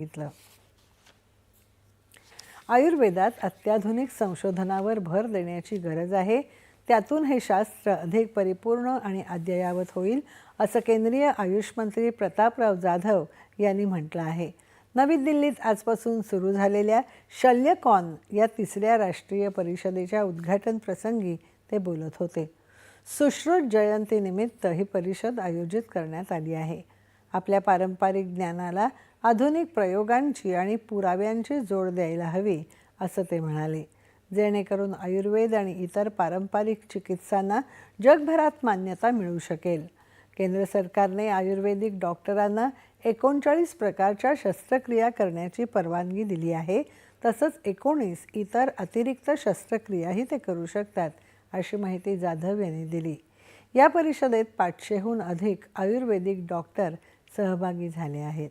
सांगितलं. आयुर्वेदात अत्याधुनिक संशोधनावर भर देण्याची गरज आहे. त्यातून हे शास्त्र अधिक परिपूर्ण आणि अद्ययावत होईल असं केंद्रीय आयुष मंत्री प्रतापराव जाधव यांनी म्हटलं आहे. नवी दिल्लीत आजपासून सुरू झालेल्या शल्यकॉन या तिसऱ्या राष्ट्रीय परिषदेच्या उद्घाटन प्रसंगी ते बोलत होते. सुश्रुत जयंतीनिमित्त ही परिषद आयोजित करण्यात आली आहे. आपल्या पारंपरिक ज्ञानाला आधुनिक प्रयोगांची आणि पुराव्यांची जोड द्यायला हवी असं ते म्हणाले. जेणेकरून आयुर्वेद आणि इतर पारंपरिक चिकित्सांना जगभरात मान्यता मिळू शकेल. केंद्र सरकारने आयुर्वेदिक डॉक्टरांना एकोणचाळीस प्रकारच्या शस्त्रक्रिया करण्याची परवानगी दिली आहे तसंच एकोणीस इतर अतिरिक्त शस्त्रक्रियाही ते करू शकतात अशी माहिती जाधव यांनी दिली. या परिषदेत पाचशेहून अधिक आयुर्वेदिक डॉक्टर सहभागी झाले आहेत.